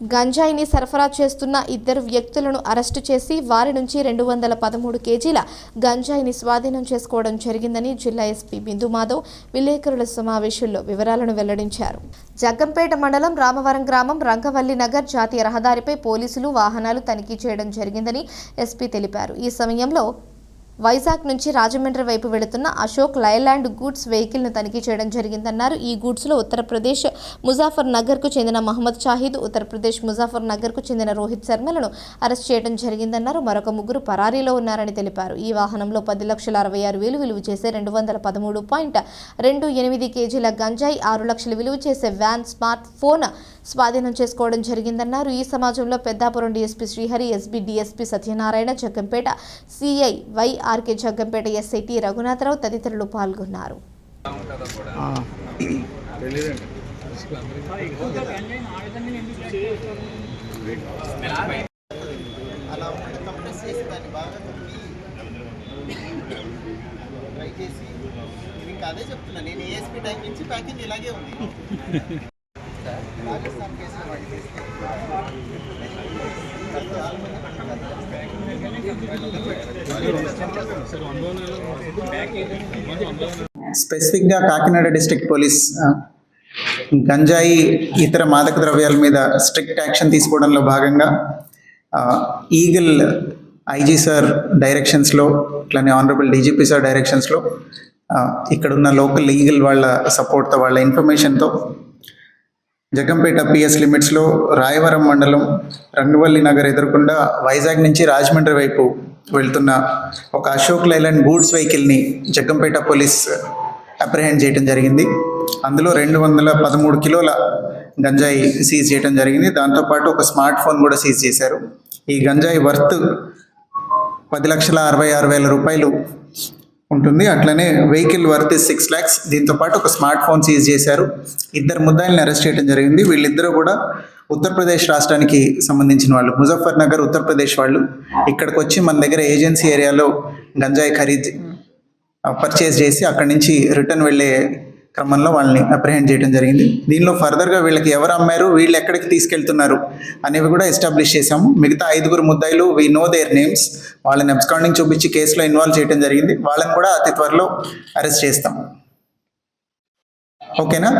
గంజాయిని సరఫరా చేస్తున్న ఇద్దరు వ్యక్తులను అరెస్టు చేసి వారి నుంచి రెండు వందల పదమూడు కేజీల గంజాయిని స్వాధీనం చేసుకోవడం జరిగిందని జిల్లా ఎస్పీ బిందు మాధవ్ విలేకరుల సమావేశంలో వివరాలను వెల్లడించారు. జగ్గంపేట మండలం రామవరం గ్రామం రంగవల్లి నగర్ జాతీయ రహదారిపై పోలీసులు వాహనాలు తనిఖీ చేయడం జరిగిందని ఎస్పీ తెలిపారు. ఈ సమయంలో వైజాగ్ నుంచి రాజమండ్రి వైపు వెళుతున్న అశోక్ లైలాండ్ గూడ్స్ వెహికల్ను తనిఖీ చేయడం జరిగిందన్నారు. ఈ గూడ్స్లో ఉత్తరప్రదేశ్ ముజాఫర్ నగర్కు చెందిన మహమ్మద్ షాహిద్ ఉత్తరప్రదేశ్ ముజాఫర్ నగర్కు చెందిన రోహిత్ శర్మలను అరెస్ట్ చేయడం జరిగిందన్నారు. మరొక ముగ్గురు పరారీలో ఉన్నారని తెలిపారు. ఈ వాహనంలో పది లక్షల అరవై ఆరు వేలు విలువ చేసే రెండు వందల పదమూడు పాయింట్ రెండు ఎనిమిది కేజీల గంజాయి ఆరు లక్షలు విలువ చేసే వ్యాన్ స్మార్ట్ ఫోన్ స్వాధీనం చేసుకోవడం జరిగిందన్నారు. ఈ సమాజంలో Peddapuram DSP Srihari SB DSP Satyanarayana Jaggampeta CI YRK Jaggampeta SIT Raghunatharao తదితరులు పాల్గొన్నారు. అలా ఉంటే కంప్రెస్ చేసి దాన్ని బాగా తొక్కి ట్రై చేసి నేను ఇంకా అదే చెప్తున్నా నేను ఏఎస్పీ టైం నుంచి ప్యాకింగ్ ఇలాగే ఉంది. రాజస్థాన్ స్పెసిఫిక్గా కాకినాడ డిస్ట్రిక్ట్ పోలీస్ గంజాయి ఇతర మాదక ద్రవ్యాల మీద స్ట్రిక్ట్ యాక్షన్ తీసుకోవడంలో భాగంగా ఈగల్ ఐజీ సార్ డైరెక్షన్స్లో అట్లానే ఆనరబుల్ డీజీపీ సార్ డైరెక్షన్స్లో ఇక్కడున్న లోకల్ ఈగల్ వాళ్ళ సపోర్ట్తో వాళ్ళ ఇన్ఫర్మేషన్తో జగంపేట పిఎస్ లిమిట్స్లో రాయవరం మండలం రంగవల్లి నగర్ ఎదురకుండా వైజాగ్ నుంచి రాజమండ్రి వైపు వెళ్తున్న ఒక అశోక్ లైలాండ్ గూడ్స్ వెహికల్ని జగ్గంపేట పోలీస్ అప్రహెండ్ చేయడం జరిగింది. అందులో రెండు వందల పదమూడు కిలోల గంజాయి సీజ్ చేయడం జరిగింది. దాంతోపాటు ఒక స్మార్ట్ ఫోన్ కూడా సీజ్ చేశారు. ఈ గంజాయి వర్త్ పది లక్షల అరవై ఆరు వేల రూపాయలు ఉంటుంది. అట్లనే వెహికల్ వర్త్ సిక్స్ ల్యాక్స్ దీంతో పాటు ఒక స్మార్ట్ ఫోన్ సీజ్ చేశారు. ఇద్దరు ముద్దాయిల్ని అరెస్ట్ చేయడం జరిగింది. వీళ్ళిద్దరూ కూడా ఉత్తరప్రదేశ్ రాష్ట్రానికి సంబంధించిన వాళ్ళు. ముజఫర్నగర్ ఉత్తరప్రదేశ్ వాళ్ళు. ఇక్కడికి వచ్చి మన దగ్గర ఏజెన్సీ ఏరియాలో గంజాయి ఖరీదు పర్చేస్ చేసి అక్కడి నుంచి రిటర్న్ వెళ్ళే క్రమంలో వాళ్ళని అప్రహెండ్ చేయడం జరిగింది. దీనిలో ఫర్దర్గా వీళ్ళకి ఎవరు అమ్మారు వీళ్ళు ఎక్కడికి తీసుకెళ్తున్నారు అనేవి కూడా ఎస్టాబ్లిష్ చేశాము. మిగతా ఐదుగురు ముద్దాయిలు వీ నో దేర్ నేమ్స్ వాళ్ళని అబ్స్కాండింగ్ చూపించి కేసులో ఇన్వాల్వ్ చేయడం జరిగింది. వాళ్ళని కూడా అతి త్వరలో అరెస్ట్ చేస్తాం. ఓకేనా?